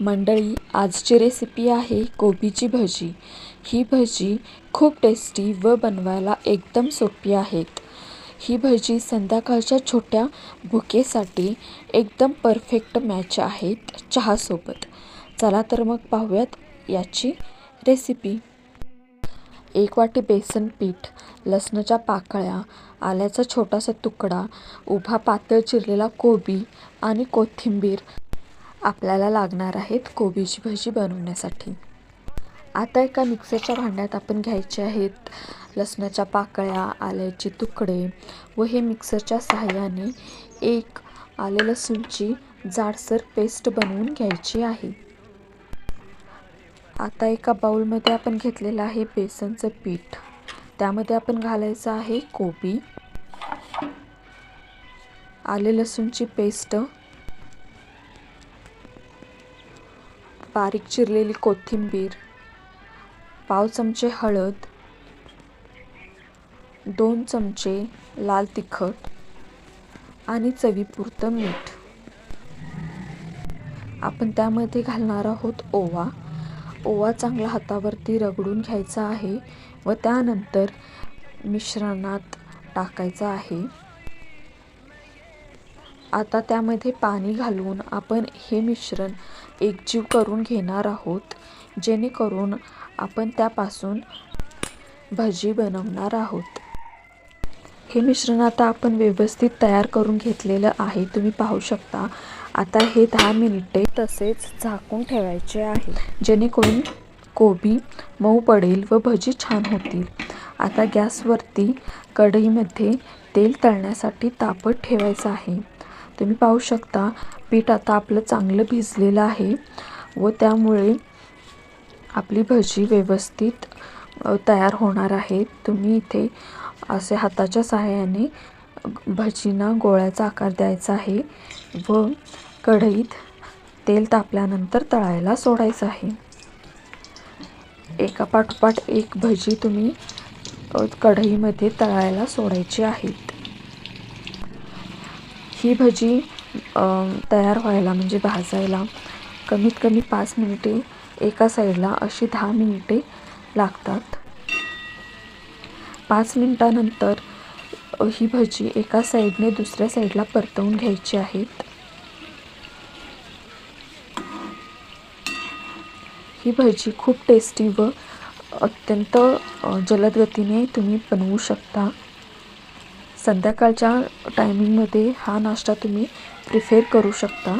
मंडळी आजची रेसिपी आहे कोबीची भजी. ही भजी खूप टेस्टी व बनवायला एकदम सोपी आहेत. ही भजी संध्याकाळच्या छोट्या भुकेसाठी एकदम परफेक्ट मॅच आहेत चहासोबत. चला तर मग पाहूयात याची रेसिपी एक वाटी बेसन पीठ लसणाच्या पाकळ्या आल्याचा छोटासा तुकडा उभा पातळ चिरलेला कोबी आणि कोथिंबीर आपल्याला लागणार आहेत कोबीची भजी बनवण्यासाठी. आता एका मिक्सरच्या भांड्यात आपण घ्यायचे आहेत लसणाच्या पाकळ्या आल्याचे तुकडे व हे मिक्सरच्या सहाय्याने एक आले लसूणची जाडसर पेस्ट बनवून घ्यायची आहे. आता एका बाऊलमध्ये आपण घेतलेलं आहे बेसनचं पीठ. त्यामध्ये आपण घालायचं आहे कोबी. आले लसूणची पेस्ट बारीक चिरलेली कोथिंबीर पाव चमचे हळद दोन चमचे लाल तिखट आणि चवीपुरतं मीठ. आपण त्यामध्ये घालणार आहोत ओवा. ओवा चांगला हातावरती रगडून घ्यायचा आहे व त्यानंतर मिश्रणात टाकायचा आहे. आता त्यामध्ये पाणी घालून आपण हे मिश्रण एकजीव करून घेणार आहोत जेणेकरून आपण त्यापासून भजी बनवणार आहोत. हे मिश्रण आता आपण व्यवस्थित तयार करून घेतलेलं आहे तुम्ही पाहू शकता. आता हे दहा मिनिटे तसेच झाकून ठेवायचे आहे जेणेकरून कोबी मऊ पडेल व भजी छान होतील. आता गॅसवरती कढईमध्ये तेल तळण्यासाठी तापत ठेवायचं आहे. तुम्ही पाहू शकता पीठ आता आपलं चांगलं भिजलेलं आहे व त्यामुळे आपली भजी व्यवस्थित तयार होणार आहे. तुम्ही इथे असे हाताच्या सहाय्याने भजींना गोळ्याचा आकार द्यायचा आहे व कढईत तेल तापल्यानंतर तळायला सोडायचं आहे. एका पाठोपाठ एक भजी तुम्ही कढईमध्ये तळायला सोडायची आहेत ही भजी तयार व्हायला म्हणजे भाजायला कमीत कमी पाच मिनिटे एका साईडला अशी दहा मिनिटे लागतात. पाच मिनटानंतर ही भजी एका साईडने दुसऱ्या साईडला परतवून घ्यायची आहेत. ही भजी खूप टेस्टी व अत्यंत जलद गतीने तुम्ही बनवू शकता. संध्याकाळच्या टायमिंगमध्ये हा नाश्ता तुम्ही प्रिफेर करू शकता.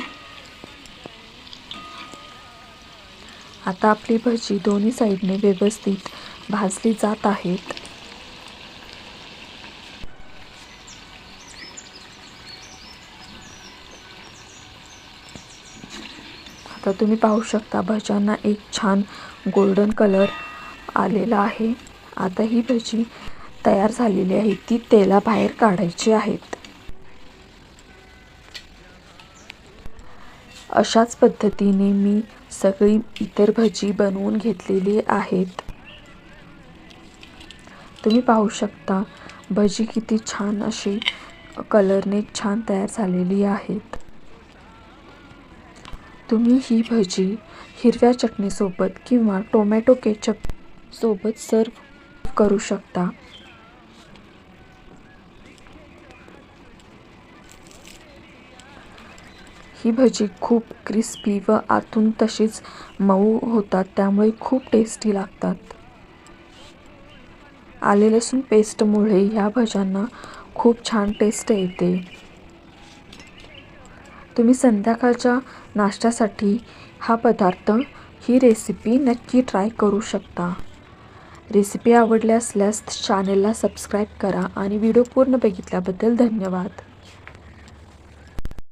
आता आपली भजी दोन्ही साईडने व्यवस्थित भाजली जात आहेत. आता तुम्ही पाहू शकता भज्यांना एक छान गोल्डन कलर आलेला आहे. आता ही भजी तयार झालेली आहे. ती तेलाबाहेर काढायची आहेत. अशाच पद्धतीने मी सगळी इतर भजी बनवून घेतलेली आहेत. तुम्ही पाहू शकता भजी किती छान अशी कलरने छान तयार झालेली आहेत. तुम्ही ही भजी हिरव्या चटणीसोबत किंवा टोमॅटो केचप सोबत सर्व करू शकता. ही भजी खूप क्रिस्पी व आतून तशीच मऊ होतात त्यामुळे खूप टेस्टी लागतात. आले लसूण पेस्टमुळे ह्या भज्यांना खूप छान टेस्ट येते. तुम्ही संध्याकाळच्या नाश्त्यासाठी हा पदार्थ ही रेसिपी नक्की ट्राय करू शकता. रेसिपी आवडली असल्यास चॅनेलला सबस्क्राईब करा आणि व्हिडिओ पूर्ण बघितल्याबद्दल धन्यवाद.